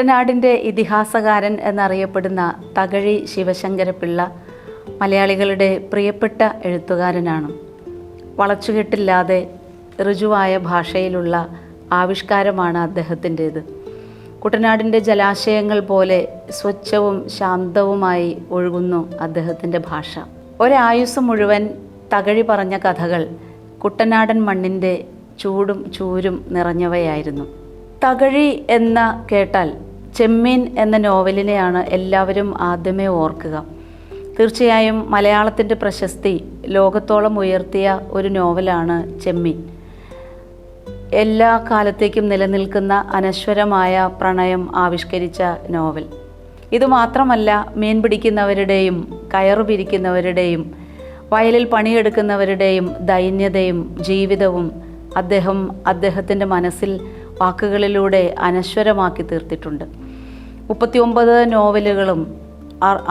കുട്ടനാടിന്റെ ഇതിഹാസകാരൻ എന്നറിയപ്പെടുന്ന തകഴി ശിവശങ്കരപിള്ള മലയാളികളുടെ പ്രിയപ്പെട്ട എഴുത്തുകാരനാണ്. വളച്ചുകെട്ടില്ലാതെ ഋജുവായ ഭാഷയിലുള്ള ആവിഷ്കാരമാണ് അദ്ദേഹത്തിന്റേത്. കുട്ടനാടിന്റെ ജലാശയങ്ങൾ പോലെ സ്വച്ഛവും ശാന്തവുമായി ഒഴുകുന്നു അദ്ദേഹത്തിന്റെ ഭാഷ. ഒരായുസ് മുഴുവൻ തകഴി പറഞ്ഞ കഥകൾ കുട്ടനാടൻ മണ്ണിന്റെ ചൂടും ചൂരും നിറഞ്ഞവയായിരുന്നു. തകഴി എന്ന കേട്ടാൽ ചെമ്മീൻ എന്ന നോവലിനെയാണ് എല്ലാവരും ആദ്യമേ ഓർക്കുക. തീർച്ചയായും മലയാളത്തിന്റെ പ്രശസ്തി ലോകത്തോളം ഉയർത്തിയ ഒരു നോവലാണ് ചെമ്മീൻ. എല്ലാ കാലത്തേക്കും നിലനിൽക്കുന്ന അനശ്വരമായ പ്രണയം ആവിഷ്കരിച്ച നോവൽ. ഇതുമാത്രമല്ല മീൻ പിടിക്കുന്നവരുടെയും കയറു പിരിക്കുന്നവരുടെയും വയലിൽ പണിയെടുക്കുന്നവരുടെയും ദൈന്യതയും ജീവിതവും അദ്ദേഹം അദ്ദേഹത്തിന്റെ മനസ്സിൽ വാക്കുകളിലൂടെ അനശ്വരമാക്കി തീർത്തിട്ടുണ്ട്. മുപ്പത്തിയൊമ്പത് നോവലുകളും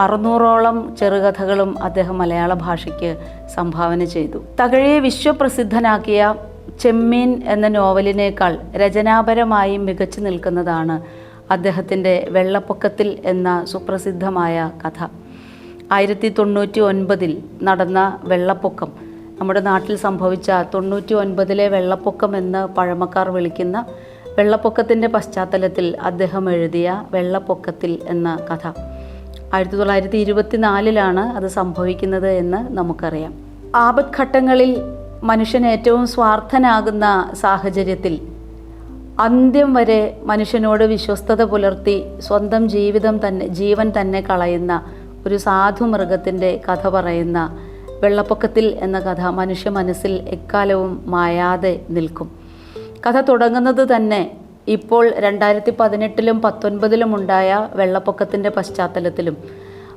അറുന്നൂറോളം ചെറുകഥകളും അദ്ദേഹം മലയാള ഭാഷയ്ക്ക് സംഭാവന ചെയ്തു. തകഴിയെ വിശ്വപ്രസിദ്ധനാക്കിയ ചെമ്മീൻ എന്ന നോവലിനേക്കാൾ രചനാപരമായി മികച്ചു നിൽക്കുന്നതാണ് അദ്ദേഹത്തിന്റെ വെള്ളപ്പൊക്കത്തിൽ എന്ന സുപ്രസിദ്ധമായ കഥ. ആയിരത്തി തൊണ്ണൂറ്റി ഒൻപതിൽ നടന്ന വെള്ളപ്പൊക്കം നമ്മുടെ നാട്ടിൽ സംഭവിച്ച തൊണ്ണൂറ്റി ഒൻപതിലെ വെള്ളപ്പൊക്കം എന്ന് പഴമക്കാർ വിളിക്കുന്ന വെള്ളപ്പൊക്കത്തിന്റെ പശ്ചാത്തലത്തിൽ അദ്ദേഹം എഴുതിയ വെള്ളപ്പൊക്കത്തിൽ എന്ന കഥ. ആയിരത്തി തൊള്ളായിരത്തി ഇരുപത്തിനാലിലാണ് അത് സംഭവിക്കുന്നത് എന്ന് നമുക്കറിയാം. ആപത്ഘട്ടങ്ങളിൽ മനുഷ്യൻ ഏറ്റവും സ്വാർത്ഥനാകുന്ന സാഹചര്യത്തിൽ അന്ത്യം വരെ മനുഷ്യനോട് വിശ്വസ്തത പുലർത്തി സ്വന്തം ജീവിതം തന്നെ ജീവൻ തന്നെ കളയുന്ന ഒരു സാധു മൃഗത്തിന്റെ കഥ പറയുന്ന വെള്ളപ്പൊക്കത്തിൽ എന്ന കഥ മനുഷ്യ മനസ്സിൽ എക്കാലവും മായാതെ നിൽക്കും. കഥ തുടങ്ങുന്നത് തന്നെ ഇപ്പോൾ രണ്ടായിരത്തി പതിനെട്ടിലും പത്തൊൻപതിലും ഉണ്ടായ വെള്ളപ്പൊക്കത്തിന്റെ പശ്ചാത്തലത്തിലും.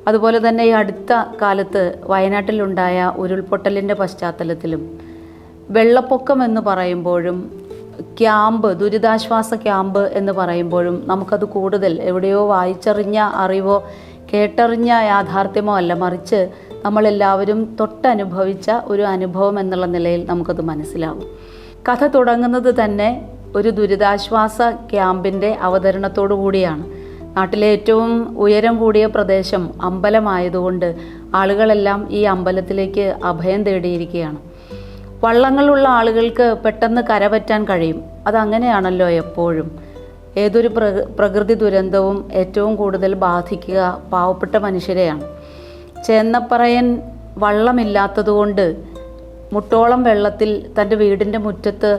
അതുപോലെ തന്നെ ഈ അടുത്ത കാലത്ത് വയനാട്ടിലുണ്ടായ ഉരുൾപൊട്ടലിന്റെ പശ്ചാത്തലത്തിലും. വെള്ളപ്പൊക്കം എന്ന് പറയുമ്പോഴും ക്യാമ്പ് ദുരിതാശ്വാസ ക്യാമ്പ് എന്ന് പറയുമ്പോഴും നമുക്കത് കൂടുതൽ എവിടെയോ വായിച്ചറിഞ്ഞ അറിവോ കേട്ടറിഞ്ഞ യാഥാർത്ഥ്യമോ അല്ല മറിച്ച് നമ്മളെല്ലാവരും തൊട്ടനുഭവിച്ച ഒരു അനുഭവം എന്നുള്ള നിലയിൽ നമുക്കത് മനസ്സിലാവും. കഥ തുടങ്ങുന്നത് തന്നെ ഒരു ദുരിതാശ്വാസ ക്യാമ്പിന്റെ അവതരണത്തോടു കൂടിയാണ്. നാട്ടിലെ ഏറ്റവും ഉയരം കൂടിയ പ്രദേശം അമ്പലമായതുകൊണ്ട് ആളുകളെല്ലാം ഈ അമ്പലത്തിലേക്ക് അഭയം തേടിയിരിക്കുകയാണ്. വള്ളങ്ങളുള്ള ആളുകൾക്ക് പെട്ടെന്ന് കരപറ്റാൻ കഴിയും. അതങ്ങനെയാണല്ലോ എപ്പോഴും. ഏതൊരു പ്രകൃ പ്രകൃതി ദുരന്തവും ഏറ്റവും കൂടുതൽ ബാധിക്കുക പാവപ്പെട്ട മനുഷ്യരെയാണ്. ചേന്നപ്പറയൻ വള്ളമില്ലാത്തതുകൊണ്ട് മുട്ടോളം വെള്ളത്തിൽ തന്റെ വീടിന്റെ മുറ്റത്ത്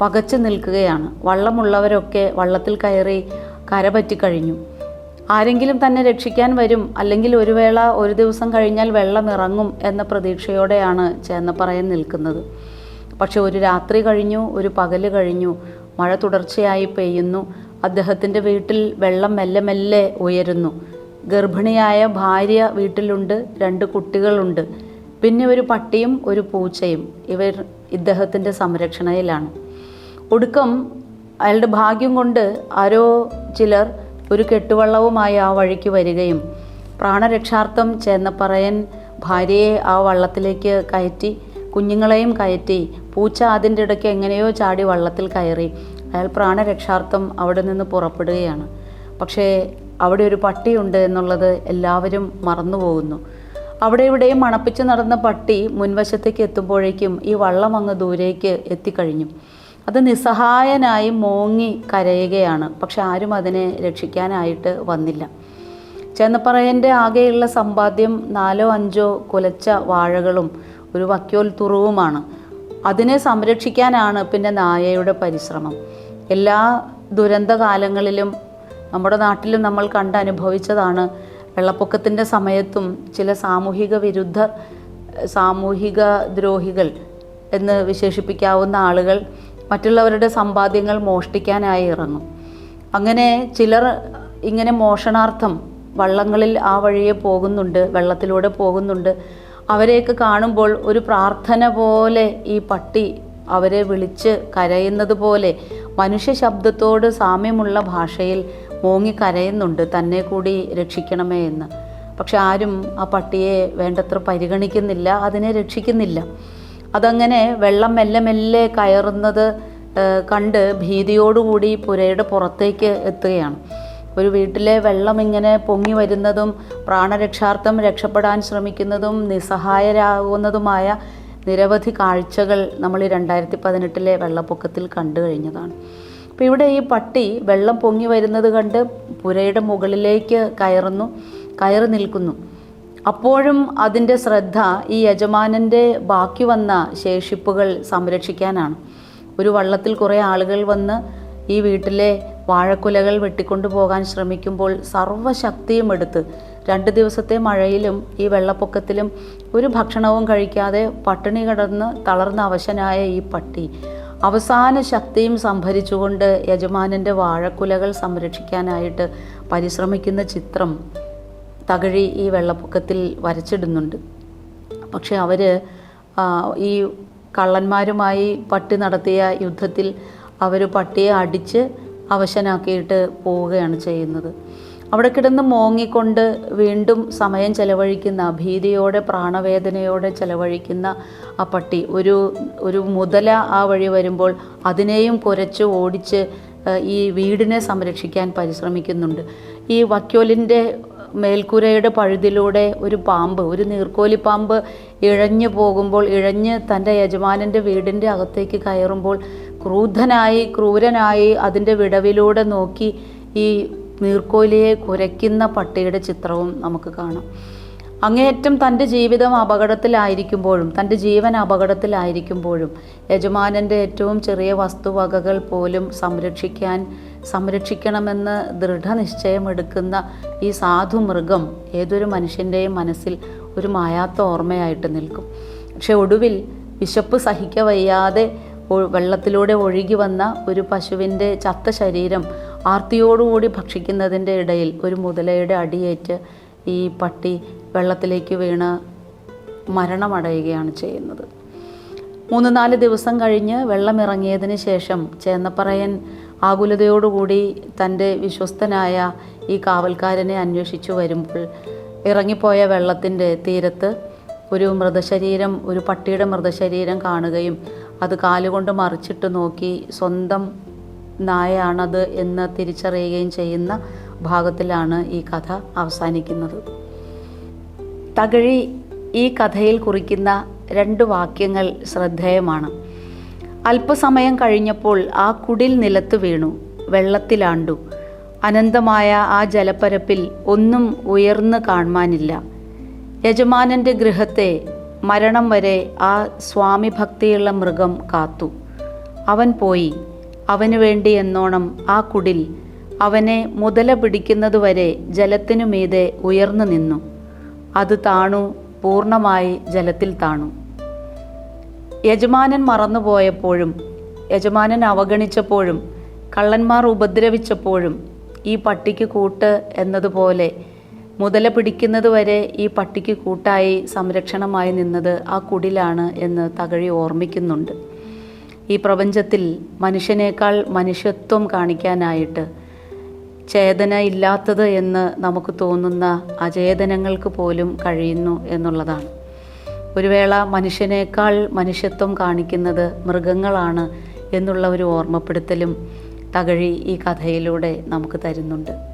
പകച്ചു നിൽക്കുകയാണ്. വള്ളമുള്ളവരൊക്കെ വള്ളത്തിൽ കയറി കരപറ്റിക്കഴിഞ്ഞു ആരെങ്കിലും തന്നെ രക്ഷിക്കാൻ വരും അല്ലെങ്കിൽ ഒരു വേള ഒരു ദിവസം കഴിഞ്ഞാൽ വെള്ളം ഇറങ്ങും എന്ന പ്രതീക്ഷയോടെയാണ് ചേന്നപ്പറയൻ നിൽക്കുന്നത്. പക്ഷെ ഒരു രാത്രി കഴിഞ്ഞു ഒരു പകൽ കഴിഞ്ഞു മഴ തുടർച്ചയായി പെയ്യുന്നു. അദ്ദേഹത്തിന്റെ വീട്ടിൽ വെള്ളം മെല്ലെ മെല്ലെ ഉയരുന്നു. ഗർഭിണിയായ ഭാര്യ വീട്ടിലുണ്ട് രണ്ട് കുട്ടികളുണ്ട്. പിന്നെ ഒരു പട്ടിയും ഒരു പൂച്ചയും ഇവർ ഇദ്ദേഹത്തിന്റെ സംരക്ഷണയിലാണ്. ഒടുക്കം അയാളുടെ ഭാഗ്യം കൊണ്ട് ആരോ ചിലർ ഒരു കെട്ടുവള്ളവുമായി ആ വഴിക്ക് വരികയും പ്രാണരക്ഷാർത്ഥം ചേന്നപ്പറയൻ ഭാര്യയെ ആ വള്ളത്തിലേക്ക് കയറ്റി കുഞ്ഞുങ്ങളെയും കയറ്റി പൂച്ച അതിന്റെ ഇടയ്ക്ക് എങ്ങനെയോ ചാടി വള്ളത്തിൽ കയറി. അയാൾ പ്രാണരക്ഷാർത്ഥം അവിടെ നിന്ന് പുറപ്പെടുകയാണ്. പക്ഷേ അവിടെ ഒരു പട്ടിയുണ്ട് എന്നുള്ളത് എല്ലാവരും മറന്നുപോകുന്നു. അവിടെ ഇവിടെയും മണപ്പിച്ച് നടന്ന പട്ടി മുൻവശത്തേക്ക് എത്തുമ്പോഴേക്കും ഈ വള്ളം അങ്ങ് ദൂരേക്ക് എത്തിക്കഴിഞ്ഞു. അത് നിസ്സഹായനായി മോങ്ങി കരയുകയാണ്. പക്ഷെ ആരും അതിനെ രക്ഷിക്കാനായിട്ട് വന്നില്ല. ചെന്നപ്പറയന്റെ ആകെയുള്ള സമ്പാദ്യം നാലോ അഞ്ചോ കുലച്ച വാഴകളും ഒരു വക്യോൽ തുറവുമാണ്. അതിനെ സംരക്ഷിക്കാനാണ് പിന്നെ നായയുടെ പരിശ്രമം. എല്ലാ ദുരന്തകാലങ്ങളിലും നമ്മുടെ നാട്ടിലും നമ്മൾ കണ്ടനുഭവിച്ചതാണ് വെള്ളപ്പൊക്കത്തിന്റെ സമയത്തും ചില സാമൂഹിക വിരുദ്ധ സാമൂഹിക ദ്രോഹികൾ എന്ന് വിശേഷിപ്പിക്കാവുന്ന ആളുകൾ മറ്റുള്ളവരുടെ സമ്പാദ്യങ്ങൾ മോഷ്ടിക്കാനായി ഇറങ്ങും. അങ്ങനെ ചിലർ ഇങ്ങനെ മോഷണാർത്ഥം വള്ളങ്ങളിൽ ആ വഴിയെ പോകുന്നുണ്ട് വെള്ളത്തിലൂടെ പോകുന്നുണ്ട്. അവരെയൊക്കെ കാണുമ്പോൾ ഒരു പ്രാർത്ഥന പോലെ ഈ പട്ടി അവരെ വിളിച്ച് കരയുന്നത് പോലെ മനുഷ്യ ശബ്ദത്തോട് സാമ്യമുള്ള ഭാഷയിൽ മോങ്ങി കരയുന്നുണ്ട് തന്നെ കൂടി രക്ഷിക്കണമേ എന്ന്. പക്ഷെ ആരും ആ പട്ടിയെ വേണ്ടത്ര പരിഗണിക്കുന്നില്ല അതിനെ രക്ഷിക്കുന്നില്ല. അതങ്ങനെ വെള്ളം മെല്ലെ മെല്ലെ കയറുന്നത് കണ്ട് ഭീതിയോടുകൂടി പുരയുടെ പുറത്തേക്ക് എത്തുകയാണ്. ഒരു വീട്ടിലെ വെള്ളം ഇങ്ങനെ പൊങ്ങി വരുന്നതും പ്രാണരക്ഷാർത്ഥം രക്ഷപ്പെടാൻ ശ്രമിക്കുന്നതും നിസ്സഹായരാകുന്നതുമായ നിരവധി കാഴ്ചകൾ നമ്മൾ ഈ രണ്ടായിരത്തി പതിനെട്ടിലെ വെള്ളപ്പൊക്കത്തിൽ കണ്ടു കഴിഞ്ഞതാണ്. അപ്പോൾ ഇവിടെ ഈ പട്ടി വെള്ളം പൊങ്ങി വരുന്നത് കണ്ട് പുരയുടെ മുകളിലേക്ക് കയറുന്നു കയറി നിൽക്കുന്നു. അപ്പോഴും അതിന്റെ ശ്രദ്ധ ഈ യജമാനന്റെ ബാക്കി വന്ന ശേഷിപ്പുകൾ സംരക്ഷിക്കാനാണ്. ഒരു വള്ളത്തിൽ കുറേ ആളുകൾ വന്ന് ഈ വീട്ടിലെ വാഴക്കുലകൾ വെട്ടിക്കൊണ്ടു പോകാൻ ശ്രമിക്കുമ്പോൾ സർവശക്തിയും എടുത്ത് രണ്ട് ദിവസത്തെ മഴയിലും ഈ വെള്ളപ്പൊക്കത്തിലും ഒരു ഭക്ഷണവും കഴിക്കാതെ പട്ടിണി കിടന്ന് തളർന്ന അവശനായ ഈ പട്ടി അവസാന ശക്തിയും സംഭരിച്ചുകൊണ്ട് യജമാനന്റെ വാഴക്കുലകൾ സംരക്ഷിക്കാനായിട്ട് പരിശ്രമിക്കുന്ന ചിത്രം തകഴി ഈ വെള്ളപ്പൊക്കത്തിൽ വരച്ചിടുന്നുണ്ട്. പക്ഷെ അവർ ഈ കള്ളന്മാരുമായി പട്ടി നടത്തിയ യുദ്ധത്തിൽ അവർ പട്ടിയെ അടിച്ച് അവശനാക്കിയിട്ട് പോവുകയാണ് ചെയ്യുന്നത്. അവിടെ കിടന്ന് മോങ്ങിക്കൊണ്ട് വീണ്ടും സമയം ചെലവഴിക്കുന്ന ഭീതിയോടെ പ്രാണവേദനയോടെ ചെലവഴിക്കുന്ന ആ പട്ടി. ഒരു ഒരു മുതല ആ വഴി വരുമ്പോൾ അതിനെയും കുരച്ച് ഓടിച്ച് ഈ വീടിനെ സംരക്ഷിക്കാൻ പരിശ്രമിക്കുന്നുണ്ട്. ഈ വക്യോലിന്റെ മേൽക്കൂരയുടെ പഴുതിലൂടെ ഒരു പാമ്പ് ഒരു നീർക്കോലി പാമ്പ് ഇഴഞ്ഞു പോകുമ്പോൾ ഇഴഞ്ഞ് തന്റെ യജമാനന്റെ വീടിന്റെ അകത്തേക്ക് കയറുമ്പോൾ ക്രൂധനായി ക്രൂരനായി അതിന്റെ വിടവിലൂടെ നോക്കി ഈ നീർക്കോലിയെ കുരയ്ക്കുന്ന പട്ടിയുടെ ചിത്രവും നമുക്ക് കാണാം. അങ്ങേയറ്റം തന്റെ ജീവിതം അപകടത്തിലായിരിക്കുമ്പോഴും തന്റെ ജീവൻ അപകടത്തിലായിരിക്കുമ്പോഴും യജമാനന്റെ ഏറ്റവും ചെറിയ വസ്തുവകകൾ പോലും സംരക്ഷിക്കാൻ സംരക്ഷിക്കണമെന്ന് ദൃഢനിശ്ചയമെടുക്കുന്ന ഈ സാധു മൃഗം ഏതൊരു മനുഷ്യന്റെയും മനസ്സിൽ ഒരു മായാത്ത ഓർമ്മയായിട്ട് നിൽക്കും. പക്ഷെ ഒടുവിൽ വിശപ്പ് സഹിക്കവയ്യാതെ വെള്ളത്തിലൂടെ ഒഴുകി വന്ന ഒരു പശുവിന്റെ ചത്ത ശരീരം ആർത്തിയോടുകൂടി ഭക്ഷിക്കുന്നതിന്റെ ഇടയിൽ ഒരു മുതലയുടെ അടിയേറ്റ് ഈ പട്ടി വെള്ളത്തിലേക്ക് വീണ് മരണമടയുകയാണ് ചെയ്യുന്നത്. മൂന്ന് നാല് ദിവസം കഴിഞ്ഞ് വെള്ളമിറങ്ങിയതിന് ശേഷം ചേന്നപ്പറയൻ ആകുലതയോടുകൂടി തന്റെ വിശ്വസ്തനായ ഈ കാവൽക്കാരനെ അന്വേഷിച്ചു വരുമ്പോൾ ഇറങ്ങിപ്പോയ വെള്ളത്തിന്റെ തീരത്ത് ഒരു മൃതശരീരം ഒരു പട്ടിയുടെ മൃതശരീരം കാണുകയും അത് കാലുകൊണ്ട് മറിച്ചിട്ട് നോക്കി സ്വന്തം നായാണത് എന്ന് തിരിച്ചറിയുകയും ചെയ്യുന്ന ഭാഗത്തിലാണ് ഈ കഥ അവസാനിക്കുന്നത്. തകഴി ഈ കഥയിൽ കുറിക്കുന്ന രണ്ട് വാക്യങ്ങൾ ശ്രദ്ധേയമാണ്. അല്പസമയം കഴിഞ്ഞപ്പോൾ ആ കുടിൽ നിലത്ത് വീണു വെള്ളത്തിലാണ്ടു. അനന്തമായ ആ ജലപ്പരപ്പിൽ ഒന്നും ഉയർന്നു കാണുവാനില്ല. യജമാനന്റെ ഗൃഹത്തെ മരണം വരെ ആ സ്വാമി ഭക്തിയുള്ള മൃഗം കാത്തു. അവൻ പോയി അവനു വേണ്ടി എന്നോണം ആ കുടിൽ അവനെ മുതല പിടിക്കുന്നതുവരെ ജലത്തിനു മീതെ ഉയർന്നു നിന്നു. അത് താണു പൂർണമായി ജലത്തിൽ താണു. യജമാനൻ മറന്നുപോയപ്പോഴും യജമാനൻ അവഗണിച്ചപ്പോഴും കള്ളന്മാർ ഉപദ്രവിച്ചപ്പോഴും ഈ പട്ടിക്ക് കൂട്ട് എന്നതുപോലെ മുതല പിടിക്കുന്നതുവരെ ഈ പട്ടിക്ക് കൂട്ടായി സംരക്ഷണമായി നിന്നത് ആ കുടിലാണ് എന്ന് തകഴി ഓർമ്മിക്കുന്നുണ്ട്. ഈ പ്രപഞ്ചത്തിൽ മനുഷ്യനേക്കാൾ മനുഷ്യത്വം കാണിക്കാനായിട്ട് ചേതന ഇല്ലാത്തത് എന്ന് നമുക്ക് തോന്നുന്ന അചേതനങ്ങൾക്ക് പോലും കഴിയുന്നു എന്നുള്ളതാണ്. ഒരു വേള മനുഷ്യനേക്കാൾ മനുഷ്യത്വം കാണിക്കുന്നത് മൃഗങ്ങളാണ് എന്നുള്ള ഒരു ഓർമ്മപ്പെടുത്തലും തകഴി ഈ കഥയിലൂടെ നമുക്ക് തരുന്നുണ്ട്.